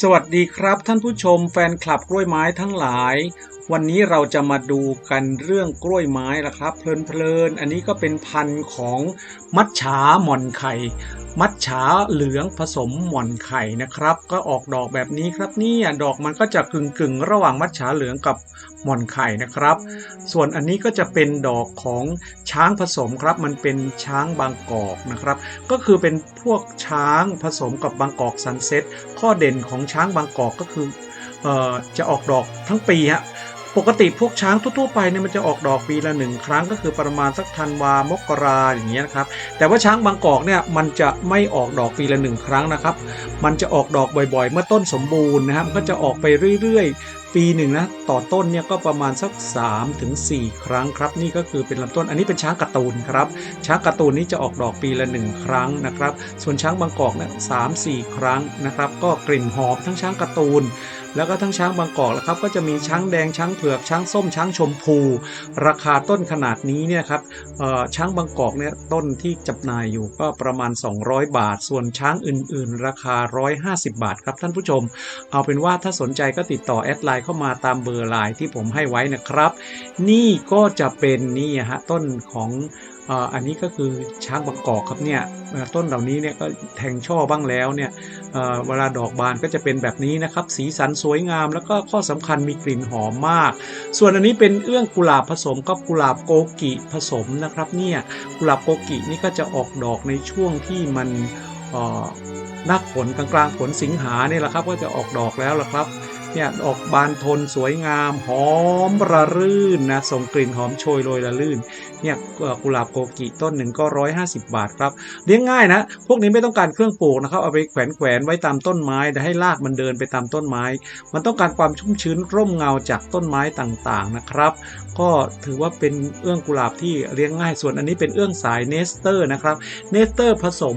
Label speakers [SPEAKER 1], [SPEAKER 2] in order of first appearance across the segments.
[SPEAKER 1] สวัสดีครับท่านผู้ชมแฟนคลับกล้วยไม้ทั้งหลาย วันนี้เราจะมาดูกันเรื่องกล้วยไม้ละครับ เพลินๆอันนี้ก็เป็นพันธุ์ของมัดฉาหม่อนไข่ มัจฉาเหลืองผสมหม่อนไข่นะครับ ก็ออกดอกแบบนี้ครับเนี่ยดอกมันก็จะกึ่งๆระหว่างมัจฉาเหลืองกับหม่อนไข่นะครับ ส่วนอันนี้ก็จะเป็นดอกของช้างผสมครับ มันเป็นช้างบางกอกนะครับ ก็คือเป็นพวกช้างผสมกับบางกอกซันเซ็ตข้อเด่นของช้างบางกอกก็คือออจะออกดอกทั้งปีฮะ ปกติพวกช้างทั่วๆไปเนี่ยมันจะออกดอกปีละหนึ่งครั้งก็คือประมาณสักธันวามกราอย่างเงี้ยนะครับแต่ว่าช้างบางกอกเนี่ยมันจะไม่ออกดอกปีละหนึ่งครั้งนะครับ มันจะออกดอกบ่อยๆ เมื่อต้นสมบูรณ์นะครับก็จะออกไปเรื่อยๆปีหนึ่งนะต่อต้นเนี่ยก็ประมาณสัก3ถึง4ครั้งครับ นี่ก็คือเป็นลำต้นอันนี้เป็นช้างกร์ตูนครับ ช้างกร์ตูนนี้จะออกดอกปีละหนึ่งครั้งนะครับ ส่วนช้างบางกอกเนี่ยสามสี่ครั้งนะครับ ก็กลิ่นหอมทั้งช้างกร์ตูนแล้วก็ทั้งช้างบางกอกแล้วครับก็จะมีช้างแดงช้างเผือกช้างส้มช้างชมพู ราคาต้นขนาดนี้เนี่ยครับเอ่อช้างบางกอกเนี่ยต้นที่จำหน่ายอยู่ก็ประมาณ 200 บาท ส่วนช้างอื่น ๆ ราคา 150 บาทครับท่านผู้ชม เอาเป็นว่าถ้าสนใจก็ติดต่อแอดไลน์เข้ามาตามเบอร์ไลน์ที่ผมให้ไว้นะครับ นี่ก็จะเป็นนี่ฮะต้นของอันนี้ก็คือช้างบางกอกครับเนี่ยต้นเหล่านี้เนี่ยก็แทงช่อบ้างแล้วเนี่ยเวลาดอกบานก็จะเป็นแบบนี้นะครับ สีสันสวยงามแล้วก็ข้อสำคัญมีกลิ่นหอมมาก ส่วนอันนี้เป็นเอื้องกุหลาบผสมกับกุหลาบโกกิผสมนะครับเนี่ยกุหลาบโกกินี่ก็จะออกดอกในช่วงที่มันน้าฝนกลางๆฝนสิงหาเนี่ยแหละครับก็จะออกดอกแล้วล่ะครับ เนี่ยออกบานทนสวยงามหอมระรื่นนะส่งกลิ่นหอมโชยโรยระลื่นเนี่ยกุหลาบโกกิต้นหนึ่งก็ 150 บาทครับเลี้ยงง่ายนะ พวกนี้ไม่ต้องการเครื่องปลูกนะครับเอาไปแขวนแขวนไว้ตามต้นไม้แต่ให้รากมันเดินไปตามต้นไม้ มันต้องการความชุ่มชื้นร่มเงาจากต้นไม้ต่างๆนะครับ ก็ถือว่าเป็นเอื้องกุหลาบที่เลี้ยงง่ายส่วนอันนี้เป็นเอื้องสายเนสเตอร์นะครับเนสเตอร์ผสม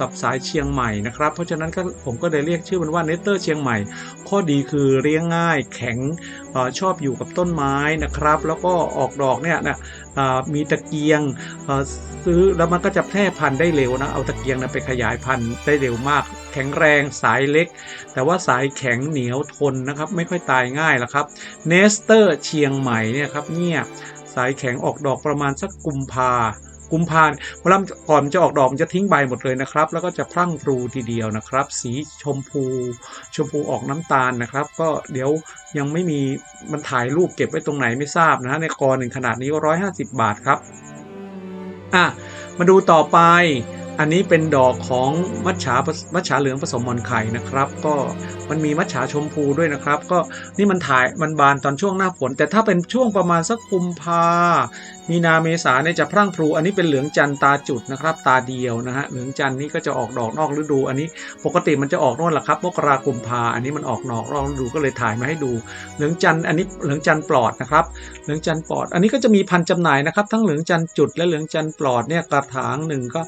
[SPEAKER 1] กับสายเชียงใหม่นะครับเพราะฉะนั้นก็ผมก็เลยเรียกชื่อมันว่าเนสเตอร์เชียงใหม่ข้อดีคือเลี้ยงง่ายแข็งอชอบอยู่กับต้นไม้นะครับ แล้วก็ออกดอกเนี่ยนะมีตะเกียงซื้อแล้วมันก็จะแพร่พันธุ์ได้เร็วนะเอาตะเกียงนะไปขยายพันธุ์ได้เร็วมาก แข็งแรงสายเล็ก แต่ว่าสายแข็งเหนียวทนนะครับไม่ค่อยตายง่ายละครับเนสเตอร์เชียงใหม่เนี่ยครับเนี่ยสายแข็งออกดอกประมาณสักกุมภา กุมภาเวลาก่อนมันจะออกดอกมันจะทิ้งใบหมดเลยนะครับ แล้วก็จะพรั่งพรูทีเดียวนะครับ สีชมพู ชมพูออกน้ำตาลนะครับ ก็เดี๋ยวยังไม่มีมันถ่ายรูปเก็บไว้ตรงไหนไม่ทราบนะฮะในกอหนึ่งขนาดนี้ก็ร้อยห้าสิบบาทครับอะมาดูต่อไป อันนี้เป็นดอกของมัจฉามัจฉาเหลืองผสมมอนไข่นะครับ ก็มันมีมัจฉาชมพูด้วยนะครับ ก็นี่มันถ่ายมันบานตอนช่วงหน้าฝนแต่ถ้าเป็นช่วงประมาณสักกุมภามีนาเมษาเนี่ยจะพรั่งพรูอันนี้เป็นเหลืองจันตาจุดนะครับ ตาเดียวนะฮะเหลืองจันนี่ก็จะออกดอกนอกฤดู อันนี้ปกติมันจะออกโน่นแหละครับมกรากุมภาอันนี้มันออกนอกนอกฤดูก็เลยถ่ายมาให้ดู เหลืองจันอันนี้เหลืองจันปลอดนะครับ เหลืองจันปลอด อันนี้ก็จะมีพันธุ์จำหน่ายนะครับ ทั้งเหลืองจันจุดและเหลืองจันปลอดเนี่ยกระถางหนึ่งก็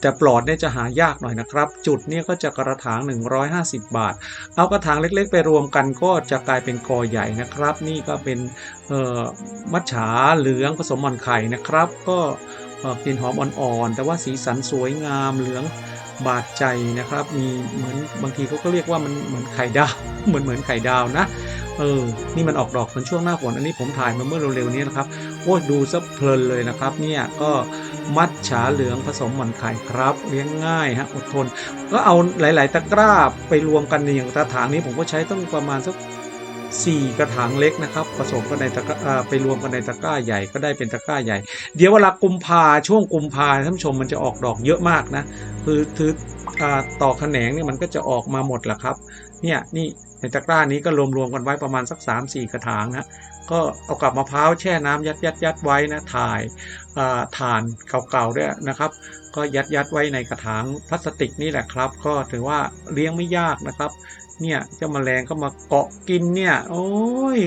[SPEAKER 1] แต่ปลอดเนี่ยจะหายากหน่อยนะครับ จุดเนี่ยก็จะกระถาง 150 บาท เอากระถางเล็กๆ ไปรวมกันก็จะกลายเป็นกอใหญ่นะครับ นี่ก็เป็นมัจฉาเหลืองผสมมอนไข่นะครับ ก็กลิ่นหอมอ่อนๆ แต่ว่าสีสันสวยงามเหลืองบาดใจนะครับ มีเหมือนบางทีเขาก็เรียกว่ามันเหมือนไข่ดาวเหมือนเหมือนไข่ดาวนะ เออ นี่มันออกดอกตอนช่วงหน้าฝนอันนี้ผมถ่ายมาเมื่อเร็วๆนี้นะครับโอ้ดูซะเพลินเลยนะครับ เนี่ยก็มัดฉาเหลืองผสมหมันไข่ครับ เลี้ยงง่ายฮะอดทน ก็เอาหลาย ๆ ตะกร้าไปรวมกันในอย่างกระถางนี้ผมก็ใช้ต้องประมาณสักสี่กระถางเล็กนะครับผสมกันในตะกร้าไปรวมกันในตะกร้าใหญ่ก็ได้เป็นตะกร้าใหญ่ เดี๋ยวเวลากุมภาช่วงกุมภาท่านผู้ชมมันจะออกดอกเยอะมากนะ คือคือต่อแขนงเนี่ยมันก็จะออกมาหมดแหละครับ เนี่ยนี่ ในตะกร้านี้ก็รวมๆกันไว้ประมาณสัก 3-4 กระถางฮะก็เอากับมะพร้าวแช่น้ำยัดยัดยัดไว้นะถ่ายอ่าถ่านเก่าๆด้วยนะครับ ก็ยัดยัดไว้ในกระถางพลาสติกนี่แหละครับ ก็ถือว่าเลี้ยงไม่ยากนะครับ เนี่ยเจ้าแมลงก็มาเกาะกินเนี่ย โอ้ย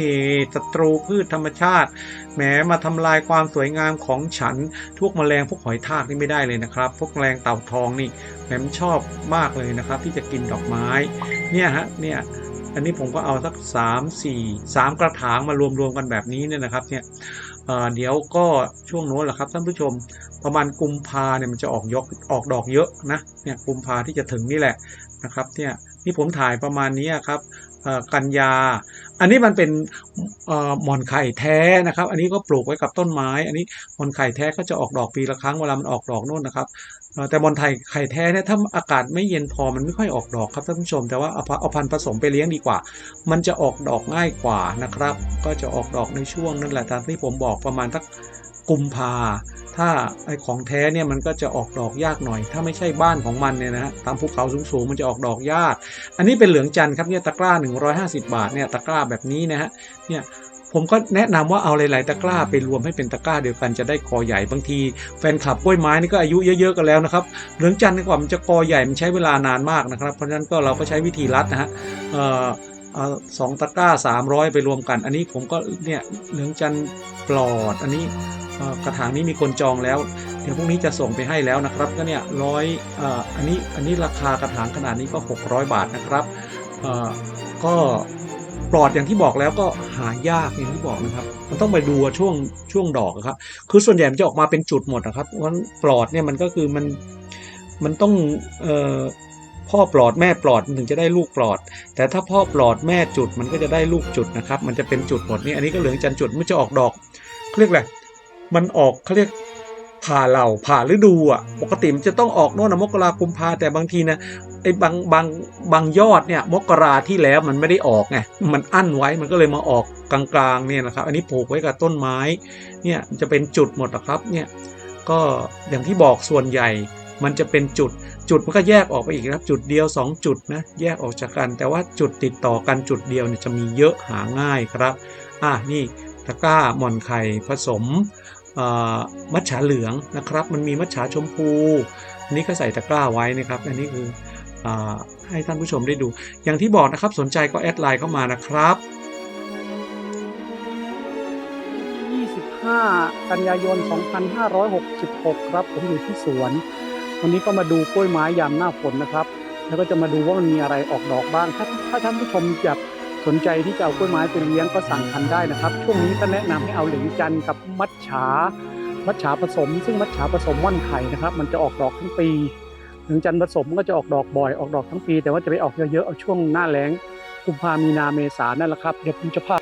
[SPEAKER 1] ศัตรูพืชธรรมชาติแหมมาทำลายความสวยงามของฉันพวกแมลงพวกหอยทากนี่ไม่ได้เลยนะครับ พวกแมลงเต่าทองนี่แหมชอบมากเลยนะครับ ที่จะกินดอกไม้เนี่ยฮะเนี่ย อันนี้ผมก็เอาสักสามสี่สามกระถางมารวมๆกันแบบนี้เนี่ยนะครับเนี่ยเเดี๋ยวก็ช่วงโน้นแหละครับท่านผู้ชม ประมาณกุมภาเนี่ยมันจะออกยกออกดอกเยอะนะเนี่ยกุมภาที่จะถึงนี่แหละนะครับเนี่ยนี่ผมถ่ายประมาณนี้ครับอ่อกันยา อันนี้มันเป็นอ่อหมอนไข่แท้นะครับ อันนี้ก็ปลูกไว้กับต้นไม้ อันนี้หมอนไข่แท้ก็จะออกดอกปีละครั้งเวลามันออกดอกโน่นนะครับ แต่หมอนไข่ไข่แท้เนี่ยถ้าอากาศไม่เย็นพอมันไม่ค่อยออกดอกครับท่านผู้ชม แต่ว่าเอาพันเอาพันธุ์ผสมไปเลี้ยงดีกว่า มันจะออกดอกง่ายกว่านะครับ ก็จะออกดอกในช่วงนั่นแหละตามที่ผมบอกประมาณสักกุมภาถ้าไอของแท้เนี่ยมันก็จะออกดอกยากหน่อย ถ้าไม่ใช่บ้านของมันเนี่ยนะฮะตามภูเขาสูงๆมันจะออกดอกยาก อันนี้เป็นเหลืองจันทร์ครับเนี่ยตะกร้า 150 บาทเนี่ยตะกร้าแบบนี้นะฮะเนี่ย ผมก็แนะนำว่าเอาหลาย ๆ ตะกร้าไปรวมให้เป็นตะกร้าเดียวกันจะได้กอใหญ่บางที แฟนคลับกล้วยไม้นี่ก็อายุเยอะ ๆ กันแล้วนะครับเหลืองจันทร์นี่กว่ามันจะกอใหญ่มันใช้เวลานานมากนะครับ เพราะฉะนั้นก็เราก็ใช้วิธีรัดนะฮะเอาสองตะกร้า 300 ไปรวมกัน อันนี้ผมก็เนี่ยเหลืองจันทร์ปลอด อันนี้กระถางนี้มีคนจองแล้ว เดี๋ยวพรุ่งนี้จะส่งไปให้แล้วนะครับก็เนี่ยร้อยอันนี้อันนี้ราคากระถางขนาดนี้ก็ 600 บาทนะครับก็ ปลอดอย่างที่บอกแล้วก็หายากอย่างที่บอกนะครับ มันต้องไปดูช่วงช่วงดอกครับ คือส่วนใหญ่มันจะออกมาเป็นจุดหมดนะครับเพราะฉะนั้นปลอดเนี่ยมันก็คือมันมันต้องเอ่อพ่อปลอดแม่ปลอดมันถึงจะได้ลูกปลอด แต่ถ้าพ่อปลอดแม่จุดมันก็จะได้ลูกจุดนะครับ มันจะเป็นจุดหมดนี่อันนี้ก็เหลืองจันจุดมันจะออกดอกเขาเรียกอะไรมันออกเขาเรียก ผ่าเหล่าผ่าฤดูอะปกติมันจะต้องออกโน่นนะมกรากุมภาแต่บางทีนะไอ้บางบางบางยอดเนี่ยมกราที่แล้วมันไม่ได้ออกไงมันอั้นไว้มันก็เลยมาออกกลางๆเนี่ยนะครับ อันนี้ปลูกไว้กับต้นไม้เนี่ยจะเป็นจุดหมดนะครับเนี่ยก็อย่างที่บอกส่วนใหญ่มันจะเป็นจุดจุดมันก็แยกออกไปอีกนะครับ จุดเดียว 2 จุดนะแยกออกจากกัน แต่ว่าจุดติดต่อกันจุดเดียวเนี่ยจะมีเยอะหาง่ายครับ อะนี่ตะกร้าหม่อนไข่ผสม มัจฉาเหลืองนะครับ มันมีมัจฉาชมพูอันนี้ก็ใส่ตะกร้าไว้นะครับ อันนี้คืออให้ท่านผู้ชมได้ดู อย่างที่บอกนะครับสนใจก็แอดไลน์เข้ามานะครับ
[SPEAKER 2] 25 กันยายน 2566 ครับ ผมอยู่ที่สวน วันนี้ก็มาดูกล้วยไม้ยามหน้าฝนนะครับ แล้วก็จะมาดูว่ามันมีอะไรออกดอกบ้าง ถ้าถ้าท่านผู้ชมอยาก นใจที่จะเอากล้วยไม้ไปเลี้ยงก็สั่งพันธุ์ได้นะครับ ช่วงนี้ก็แนะนำให้เอาเหลืองจันทร์กับมัดฉา มัดฉาผสม ซึ่งมัดฉาผสมม่อนไข่นะครับ มันจะออกดอกทั้งปีเหลืองจันทร์ผสมก็จะออกดอกบ่อยออกดอกทั้งปี แต่ว่าจะไปออกเยอะๆเอาช่วงหน้าแล้งกุมภามีนาเมษานั่นแหละครับเดี๋ยวผมจะพา